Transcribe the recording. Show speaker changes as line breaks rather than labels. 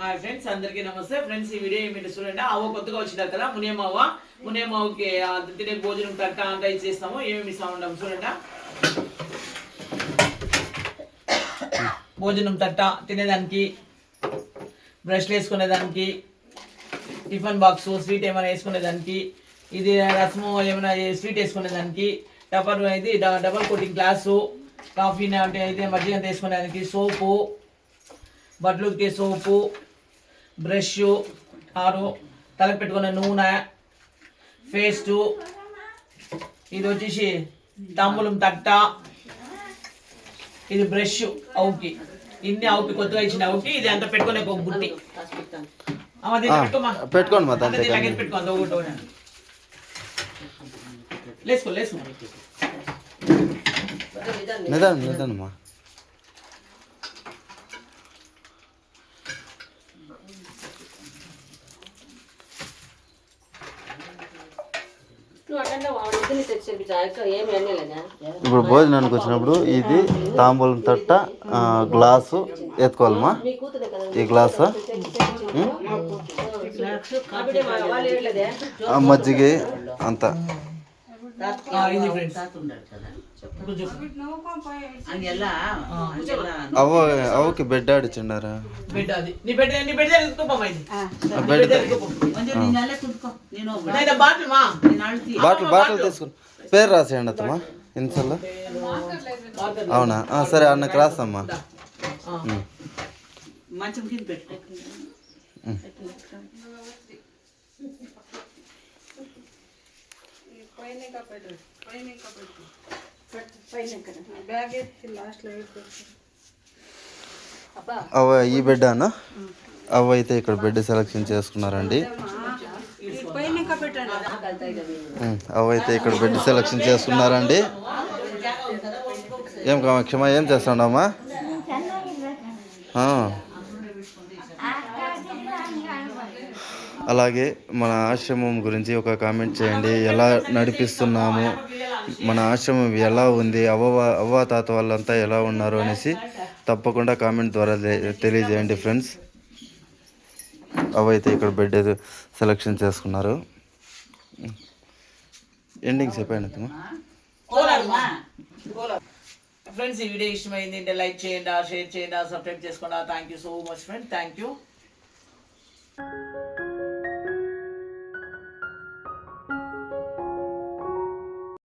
Hi friends అందరికీ నమస్తే. Friends ఈ వీడియో ఏమిటి చూడండి. అవ్వ కొత్తగా వచ్చినారు కదా మునియమ్మ మునియమ్మకి తినే భోజనం తట్ట అంతా ఇచ్చేస్తాము ఏమేమి ఇస్తా ఉంటాము చూడండి? భోజనం తట్ట తినేదానికి బ్రష్లు వేసుకునేదానికి టిఫిన్ బాక్స్ స్వీట్ ఏమైనా వేసుకునేదానికి ఇది రసము ఏమైనా స్వీట్ వేసుకునేదానికి డబల్ ఇది డ- డబల్ కోటింగ్ గ్లాసు కాఫీ అంటే అయితే మజ్జిగ వేసుకునేదానికి సోపు బట్టలుకి సోపు బ్రష్ ఆరు తలకు పెట్టుకునే నూనె పేస్టు ఇది వచ్చేసి తాంబూలం తట్ట. ఇది బ్రష్ అవుకి. ఇన్ని అవుకి కొత్తగా ఇచ్చిన అవుకి ఇది అంత పెట్టుకునే ఒక బుట్టి.
పెట్టుకోండి మా
అంత
దాంట్లో
దీంట్లో దగ్గర పెట్టుకో అంత ఒకటి ఒకటి. లేసుకో లేసుకో.
నిదానం నిదానమ్మా. ఇప్పుడు భోజనానికి వచ్చినప్పుడు ఇది తాంబూలం తట్ట గ్లాసు ఎత్తుకోవాలమ్మా. ఈ గ్లాసు ఆ, మజ్జిగ అంతా.
ఆ.
బెడ్
నేను బాటిల్ మా.
బాటిల్ బాటిల్ తీసుకుని. పేరు రాసేయండి అత్తమ్మా. ఇన్సల్లో. అవునా? సరే అన్నకు రాస్తామ్మా ఉమ్. అవ ఈ బెడ్ అన్న అవ్వ అయితే ఇక్కడ బెడ్ సెలెక్షన్ చేసుకున్నారండి. అవ అవ్వ అయితే ఇక్కడ బెడ్ సెలెక్షన్ చేసుకున్నారండి. ఏం కామాక్షమా ఏం చేస్తాడమ్మా అలాగే మన ఆశ్రమం గురించి ఒక కామెంట్ చేయండి. ఎలా నడిపిస్తున్నాము? మన ఆశ్రమం ఎలా ఉంది అవ్వ అవ్వ తాత వాళ్ళంతా ఎలా ఉన్నారు అనేసి తప్పకుండా కామెంట్ ద్వారా తెలియజేయండి ఫ్రెండ్స్. అవ్వ అయితే ఇక్కడ బెడ్ సెలెక్షన్ చేసుకున్నారు. ఎండింగ్ చెప్పండి
ఫ్రెండ్స్ ఈ వీడియో ఇష్టమైంది అంటే లైక్ చేయండి షేర్ చేయండి సబ్స్క్రైబ్ చేసుకోండి. Thank you so much friend. Thank you.